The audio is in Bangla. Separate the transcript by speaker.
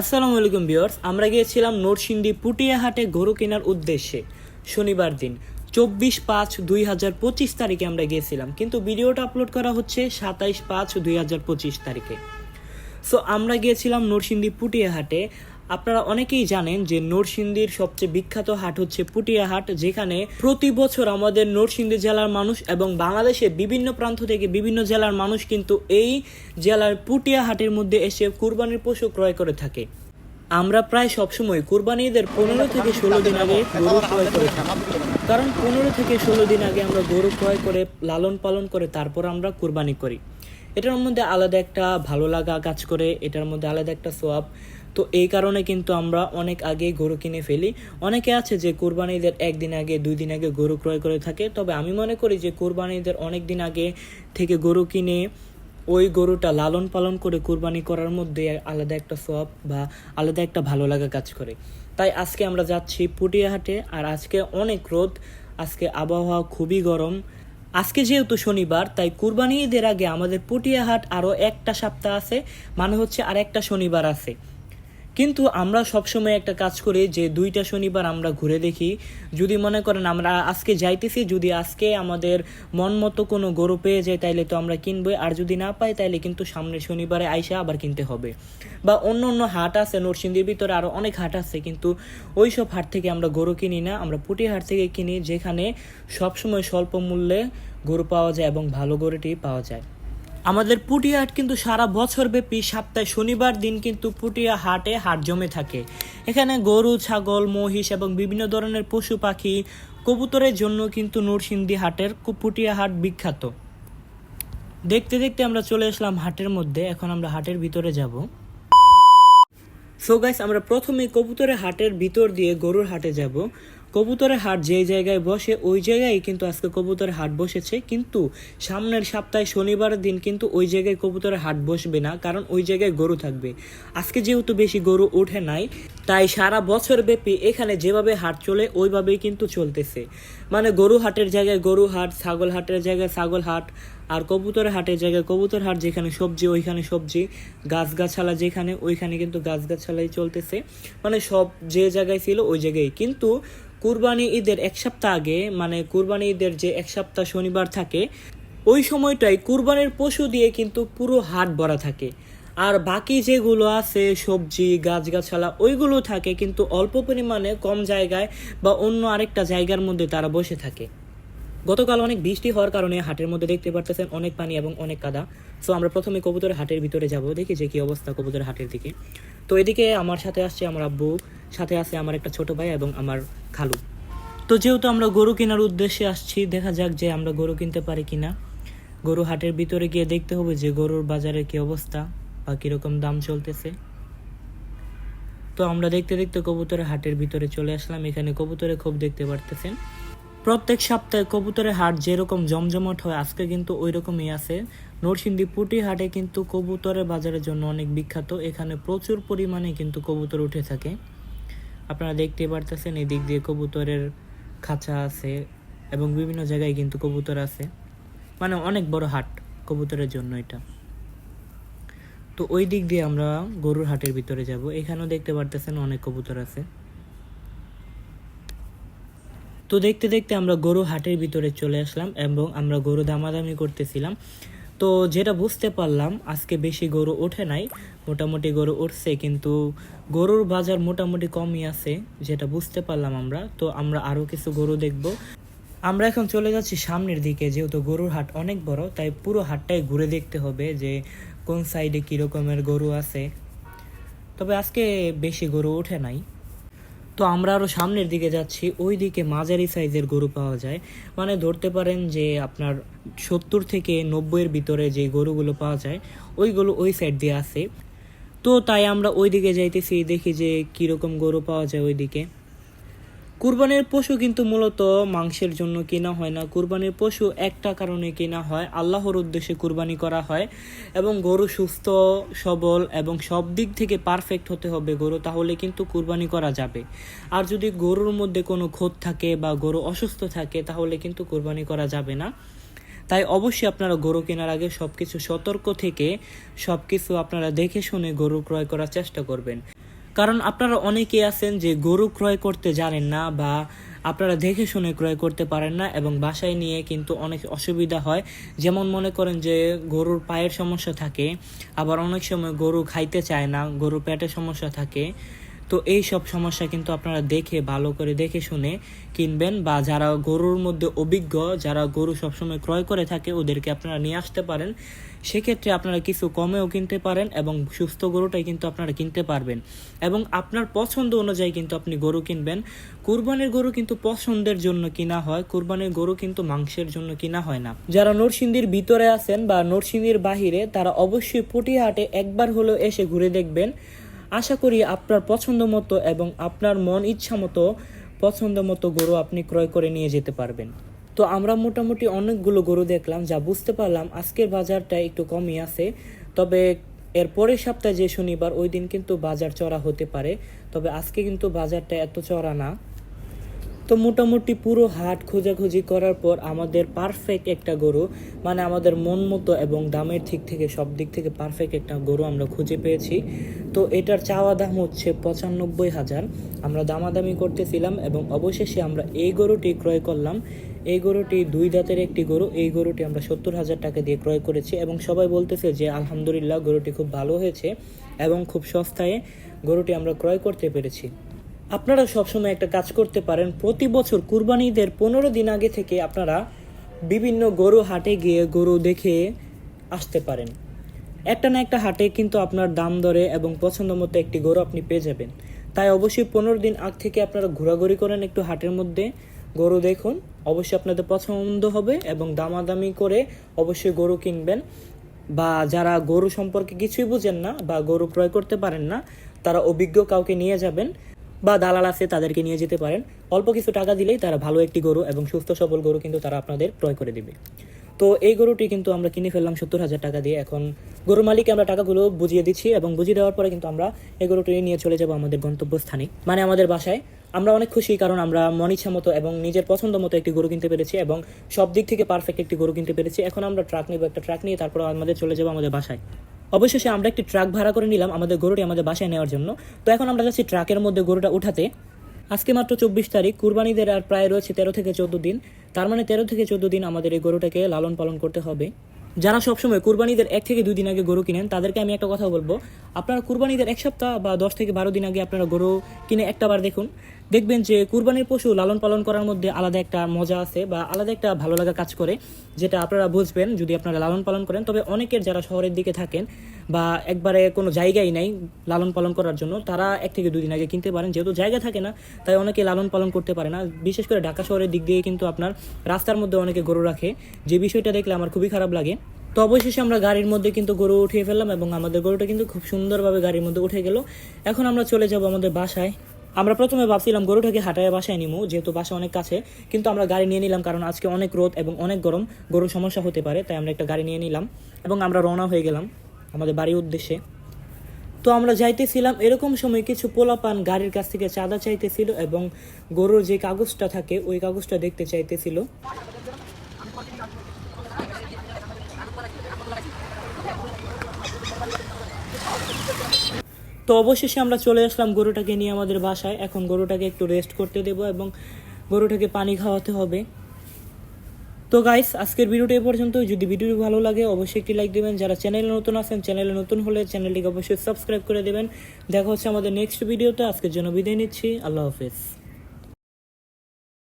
Speaker 1: আসসালামু আলাইকুম ভিউয়ার্স, আমরা গিয়েছিলাম নরসিংদী পুটিয়াহাটে গরু কেনার উদ্দেশ্যে। শনিবার দিন, চব্বিশ পাঁচ দুই হাজার পঁচিশ তারিখে আমরা গিয়েছিলাম, কিন্তু ভিডিওটা আপলোড করা হচ্ছে সাতাইশ পাঁচ দুই হাজার পঁচিশ তারিখে। সো আমরা গিয়েছিলাম নরসিংদী পুটিয়াহাটে আপনারা অনেকেই জানেন যে নরসিংদীর সবচেয়ে বিখ্যাত হাট হচ্ছে পুটিয়া হাট, যেখানে প্রতি বছর আমাদের নরসিংদী জেলার মানুষ এবং বাংলাদেশের বিভিন্ন প্রান্ত থেকে বিভিন্ন জেলার মানুষ কিন্তু এই জেলার পুটিয়া হাটের মধ্যে এসে কুরবানির পশু ক্রয় করে থাকে। আমরা প্রায় সবসময় কুরবানি ঈদের পনেরো থেকে ষোলো দিন আগে গরু ক্রয় করে থাকি। কারণ পনেরো থেকে ষোলো দিন আগে আমরা গরু ক্রয় করে, লালন পালন করে তারপর আমরা কুরবানি করি। এটার মধ্যে আলাদা একটা ভালো লাগা কাজ করে, এটার মধ্যে আলাদা একটা সোয়াব। তো এই কারণে কিন্তু আমরা অনেক আগে গরু কিনে ফেলি। অনেকে আছে যে কোরবানি ঈদের একদিন আগে, দুই দিন আগে গরু ক্রয় করে থাকে। তবে আমি মনে করি যে কোরবানি ঈদের অনেক দিন আগে থেকে গরু কিনে ওই গরুটা লালন পালন করে কোরবানি করার মধ্যে আলাদা একটা সোয়াব বা আলাদা একটা ভালো লাগা কাজ করে। তাই আজকে আমরা যাচ্ছি পুটিয়াহাটে আর আজকে অনেক রোদ, আজকে আবহাওয়া খুবই গরম। আজকে যেহেতু শনিবার, তাই কুরবানি ঈদের আগে আমাদের পুটিয়াহাট আরও একটা সপ্তাহ আছে মানে হচ্ছে আর একটা শনিবার আছে। কিন্তু আমরা সবসময় একটা কাজ করি যে দুইটা শনিবার আমরা ঘুরে দেখি। যদি মনে করেন আমরা আজকে যাইতেছি, যদি আজকে আমাদের মন মতো কোনো গরু পেয়ে যায়, তাইলে তো আমরা কিনবই। আর যদি না পাই, তাইলে কিন্তু সামনের শনিবারে আইসা আবার কিনতে হবে। বা অন্য অন্য হাট আছে, নরসিংদীর ভিতরে আরও অনেক হাট আছে, কিন্তু ওই সব হাট থেকে আমরা গরু কিনি না। আমরা পুটি হাট থেকে কিনি, যেখানে সবসময় স্বল্প মূল্যে গরু পাওয়া যায় এবং ভালো গরুটি পাওয়া যায়। আমাদের পুটিয়া হাট কিন্তু সারা বছর ব্যাপী সপ্তাহে শনিবার দিন কিন্তু পুটিয়া হাটে হাট জমে থাকে। এখানে গরু, ছাগল, মহিষ এবং বিভিন্ন ধরনের পশু পাখি কবুতরের জন্য কিন্তু নরসিংদী হাটের পুটিয়া হাট বিখ্যাত। দেখতে দেখতে আমরা চলে আসলাম হাটের মধ্যে। এখন আমরা হাটের ভিতরে যাব। সো গাইস আমরা প্রথমে কবুতরের হাটের ভিতর দিয়ে গরুর হাটে যাব। কবুতরের হাট যে জায়গায় বসে, ওই জায়গায় কিন্তু আজকে কবুতরের হাট বসেছে। কিন্তু সামনের সপ্তাহে শনিবারের দিন কিন্তু ওই জায়গায় কবুতরের হাট বসবে না, কারণ ওই জায়গায় গরু থাকবে। আজকে যেহেতু বেশি গরু ওঠে নাই, তাই সারা বছর ব্যাপী এখানে যেভাবে হাট চলে, ওইভাবেই কিন্তু চলতেছে। মানে গরু হাটের জায়গায় গরু হাট, ছাগল হাটের জায়গায় ছাগল হাট, আর কবুতরের হাটের জায়গায় কবুতর হাট, যেখানে সবজি, ওইখানে সবজি, গাছগাছালা যেখানে, ওইখানে কিন্তু গাছগাছালাই চলতেছে। মানে সব যে জায়গায় ছিল, ওই জায়গায়। কিন্তু কুরবানি ঈদের এক সপ্তাহ আগে মানে কুরবানি ঈদের যে এক সপ্তাহ শনিবার থাকে, ওই সময়টাই কুরবানির পশু দিয়ে কিন্তু পুরো হাট ভরা থাকে। আর বাকি যেগুলো আছে, সবজি, গাছগাছালা, ওইগুলো থাকে কিন্তু অল্প পরিমাণে কম জায়গায় বা অন্য আরেকটা জায়গার মধ্যে তারা বসে থাকে। গতকাল অনেক বৃষ্টি হওয়ার কারণে হাটের মধ্যে দেখতে পারতেছেন অনেক পানি এবং অনেক কাদা। সো আমরা প্রথমে কবুতরের হাটের ভিতরে যাব, দেখি যে কি অবস্থা কবুতরের হাটের দিকে। তো এদিকে আমার সাথে আসছে আমার আব্বু। সাথে আছে আমার একটা ছোট ভাই এবং আমার খালু। তো যেহেতু আমরা গরু কেনার উদ্দেশ্যে আসছি, দেখা যাক যে আমরা গরু কিনতে পারি কিনা। গরু হাটের ভিতরে গিয়ে দেখতে হবে যে গরুর বাজারে কি অবস্থা বা কীরকম দাম চলতেছে। তো আমরা দেখতে দেখতে কবুতরের হাটের ভিতরে চলে আসলাম। এখানে কবুতরে খুব দেখতে পারতেছেন। প্রত্যেক সপ্তাহে কবুতরের হাট যেরকম জমজমাট হয়, আজকে কিন্তু ওই রকমই আছে। নরসিংদী পুটি হাটে কিন্তু কবুতরের বাজারের জন্য অনেক বিখ্যাত। এখানে প্রচুর পরিমাণে কিন্তু কবুতর উঠে থাকে। আপনারা দেখতে পারতেছেন এই দিক দিয়ে কবুতরের খাঁচা আছে এবং বিভিন্ন জায়গায় কিন্তু কবুতর আছে। মানে অনেক বড় হাট কবুতরের জন্য এটা। তো ওই দিক দিয়ে আমরা গরুর হাটের ভিতরে যাব। এখানেও দেখতে পারতেছেন অনেক কবুতর আছে। তো দেখতে দেখতে আমরা গরু হাটের ভিতরে চলে আসলাম এবং আমরা গরু দামাদামি করতেছিলাম। তো যেটা বুঝতে পারলাম, আজকে বেশি গরু ওঠে নাই, মোটামুটি গরু উঠছে, কিন্তু গরুর বাজার মোটামুটি কমই আছে, যেটা বুঝতে পারলাম আমরা। তো আমরা আরও কিছু গরু দেখব। আমরা এখন চলে যাচ্ছি সামনের দিকে, যেহেতু গরুর হাট অনেক বড়, তাই পুরো হাটটাই ঘুরে দেখতে হবে যে কোন সাইডে কী রকমের গরু আছে। তবে আজকে বেশি গরু ওঠে নাই। তো আমরা আরও সামনের দিকে যাচ্ছি ওই দিকে মাঝারি সাইজের গরু পাওয়া যায়। মানে ধরতে পারেন যে আপনার সত্তর থেকে নব্বইয়ের ভিতরে যে গরুগুলো পাওয়া যায়, ওইগুলো ওই সাইড দিয়ে আসে তো তাই আমরা ওই দিকে যাইতেছি, দেখি যে কীরকম গরু পাওয়া যায় ওই দিকে কুরবানির পশু কিন্তু মূলত মাংসের জন্য কেনা হয় না। কুরবানির পশু একটা কারণে কেনা হয়, আল্লাহর উদ্দেশ্যে কুরবানি করা হয় এবং গরু সুস্থ, সবল এবং সব দিক থেকে পারফেক্ট হতে হবে গরু, তাহলে কিন্তু কুরবানি করা যাবে। আর যদি গরুর মধ্যে কোনো ক্ষত থাকে বা গরু অসুস্থ থাকে, তাহলে কিন্তু কুরবানি করা যাবে না। তাই অবশ্যই আপনারা গরু কেনার আগে সব কিছু সতর্ক থেকে সব কিছু আপনারা দেখে শুনে গরু ক্রয় করার চেষ্টা করবেন। কারণ আপনারা অনেকেই আছেন যে গরু ক্রয় করতে জানেন না বা আপনারা দেখে শুনে ক্রয় করতে পারেন না এবং বাসায় নিয়ে কিন্তু অনেক অসুবিধা হয়। যেমন মনে করেন যে গরুর পায়ের সমস্যা থাকে, আবার অনেক সময় গরু খাইতে চায় না গরু পেটের সমস্যা থাকে। তো এই সব সমস্যা কিন্তু আপনারা দেখে, ভালো করে দেখে শুনে কিনবেন বা যারা গরুর মধ্যে অভিজ্ঞ, যারা গরু সবসময় ক্রয় করে থাকে, ওদেরকে আপনারা নিয়ে আসতে পারেন। সেক্ষেত্রে আপনারা কিছু কমেও কিনতে পারেন এবং সুস্থ গরুটাই কিন্তু আপনারা কিনতে পারবেন। এবং আপনার পছন্দ অনুযায়ী কিন্তু আপনি গরু কিনবেন। কুরবানির গরু কিন্তু পছন্দের জন্য কিনা হয়, কুরবানির গরু কিন্তু মাংসের জন্য কিনা হয় না। যারা নরসিংদীর ভিতরে আছেন বা নরসিংদীর বাহিরে, তারা অবশ্যই পটিহাটে একবার হলেও এসে ঘুরে দেখবেন। আশা করি আপনার পছন্দ মতো এবং আপনার মন ইচ্ছা মতো পছন্দ মতো গরু আপনি ক্রয় করে নিয়ে যেতে পারবেন। তো আমরা মোটামুটি অনেকগুলো গরু দেখলাম, যা বুঝতে পারলাম আজকের বাজারটা একটু কমই আছে। তবে এর পরের সপ্তাহে যে শনিবার, ওই দিন কিন্তু বাজার চড়া হতে পারে। তবে আজকে কিন্তু বাজারটা এত চড়া না। তো মোটামুটি পুরো হাট খোঁজাখুঁজি করার পর আমাদের পারফেক্ট একটা গরু মানে আমাদের মন মতো এবং দামের দিক থেকে সব দিক থেকে পারফেক্ট একটা গরু আমরা খুঁজে পেয়েছি। তো এটার চাওয়া দাম হচ্ছে পঁচানব্বই হাজার। আমরা দামাদামি করতেছিলাম এবং অবশেষে আমরা এই গরুটি ক্রয় করলাম। এই গরুটি দুই দাঁতের একটি গরু, এই গরুটি আমরা সত্তর হাজার টাকা দিয়ে ক্রয় করেছি এবং সবাই বলতেছে যে আলহামদুলিল্লাহ গরুটি খুব ভালো হয়েছে এবং খুব সস্তায় গরুটি আমরা ক্রয় করতে পেরেছি। আপনারা সবসময় একটা কাজ করতে পারেন। প্রতি বছর কুরবানিদের পনেরো দিন আগে থেকে আপনারা বিভিন্ন গরু হাটে গিয়ে গরু দেখে আসতে পারেন। একটা না একটা হাটে কিন্তু আপনার দাম দরে এবং পছন্দ মতো একটি গরু আপনি পেয়ে যাবেন। তাই অবশ্যই পনেরো দিন আগ থেকে আপনারা ঘোরাঘুরি করেন একটু হাটের মধ্যে। গরু দেখুন, অবশ্যই আপনাদের পছন্দ হবে এবং দামাদামি করে অবশ্যই গরু কিনবেন। বা যারা গরু সম্পর্কে কিছুই বুঝেন না বা গরু ক্রয় করতে পারেন না, তারা অভিজ্ঞ কাউকে নিয়ে যাবেন। বা দালাল আছে, তাদেরকে নিয়ে যেতে পারেন। অল্প কিছু টাকা দিলেই তারা ভালো একটি গরু এবং সুস্থ সবল গরু কিন্তু তারা আপনাদের ক্রয় করে দিবে। তো এই গরুটি কিন্তু আমরা কিনে ফেললাম সত্তর হাজার টাকা দিয়ে। এখন গরুর মালিককে আমরা টাকাগুলো বুঝিয়ে দিচ্ছি এবং বুঝিয়ে দেওয়ার পরে কিন্তু আমরা এই গরুটি নিয়ে চলে যাব আমাদের গন্তব্যস্থানে মানে আমাদের বাসায়। আমরা অনেক খুশি কারণ আমরা মন ইচ্ছা মতো এবং নিজের পছন্দ মতো একটি গরু কিনতে পেরেছি এবং সব দিক থেকে পারফেক্ট একটি গরু কিনতে পেরেছি। এখন আমরা ট্রাক নিব, একটা ট্রাক নিয়ে তারপর আমাদের চলে যাব আমাদের বাসায়। অবশেষে আমরা একটি ট্রাক ভাড়া করে নিলাম আমাদের গরুটি আমাদের বাসায় নেওয়ার জন্য। তো এখন আমরা যাচ্ছি ট্রাকের মধ্যে গরুটা উঠাতে। আজকে মাত্র চব্বিশ তারিখ, কুরবানিদের আর প্রায় রয়েছে তেরো থেকে চোদ্দ দিন। তার মানে তেরো থেকে চোদ্দ দিন আমাদের এই গরুটাকে লালন পালন করতে হবে। যারা সবসময় কুরবানিদের এক থেকে দুই দিন আগে গরু কিনেন, তাদেরকে আমি একটা কথা বলব। আপনারা কুরবানিদের এক সপ্তাহ বা দশ থেকে বারো দিন আগে আপনারা গরু কিনে একটা বার দেখুন। দেখবেন যে কুরবানির পশু লালন পালন করার মধ্যে আলাদা একটা মজা আছে বা আলাদা একটা ভালো লাগা কাজ করে, যেটা আপনারা বুঝবেন যদি আপনারা লালন পালন করেন। তবে অনেকের যারা শহরের দিকে থাকেন বা একবারে কোনো জায়গাই নাই লালন পালন করার জন্য, তারা এক থেকে দুদিন আগে কিনতে পারেন। যেহেতু জায়গা থাকে না, তাই অনেকে লালন পালন করতে পারে না। বিশেষ করে ঢাকা শহরের দিক দিয়ে কিন্তু আপনার রাস্তার মধ্যে অনেকে গরু রাখে। যে বিষয়টা দেখলে আমার খুবই খারাপ লাগে। তো অবশেষে আমরা গাড়ির মধ্যে কিন্তু গরু উঠিয়ে ফেললাম এবং আমাদের গরুটা কিন্তু খুব সুন্দরভাবে গাড়ির মধ্যে উঠে গেল। এখন আমরা চলে যাব আমাদের বাসায়। আমরা প্রথমে ভাবছিলাম গরুটাকে হাটায় বাসায় নিমু, যেহেতু বাসা অনেক কাছে, কিন্তু আমরা গাড়ি নিয়ে নিলাম কারণ আজকে অনেক রোদ এবং অনেক গরম, গরুর সমস্যা হতে পারে, তাই আমরা একটা গাড়ি নিয়ে নিলাম এবং আমরা রওনা হয়ে গেলাম আমাদের বাড়ির উদ্দেশ্যে। তো আমরা যাইতেছিলাম এরকম সময় কিছু পোলাপান গাড়ির কাছ থেকে চাঁদা চাইতেছিল এবং গরুর যে কাগজটা থাকে, ওই কাগজটা দেখতে চাইতেছিল। তো অবশেষে আমরা চলে আসলাম গরুটাকে নিয়ে আমাদের বাসায়। এখন গরুটাকে একটু রেস্ট করতে দেব এবং গরুটাকে পানি খাওয়াতে হবে। তো গাইস আজকের ভিডিওটা এ পর্যন্ত যদি ভিডিওটি ভালো লাগে, অবশ্যই একটি লাইক দেবেন। যারা চ্যানেলে নতুন আছেন চ্যানেলে নতুন হলে চ্যানেলটিকে অবশ্যই সাবস্ক্রাইব করে দেবেন। দেখা হচ্ছে আমাদের নেক্সট ভিডিওতে আজকের জন্য বিদায় নিচ্ছি। আল্লাহ হাফেজ।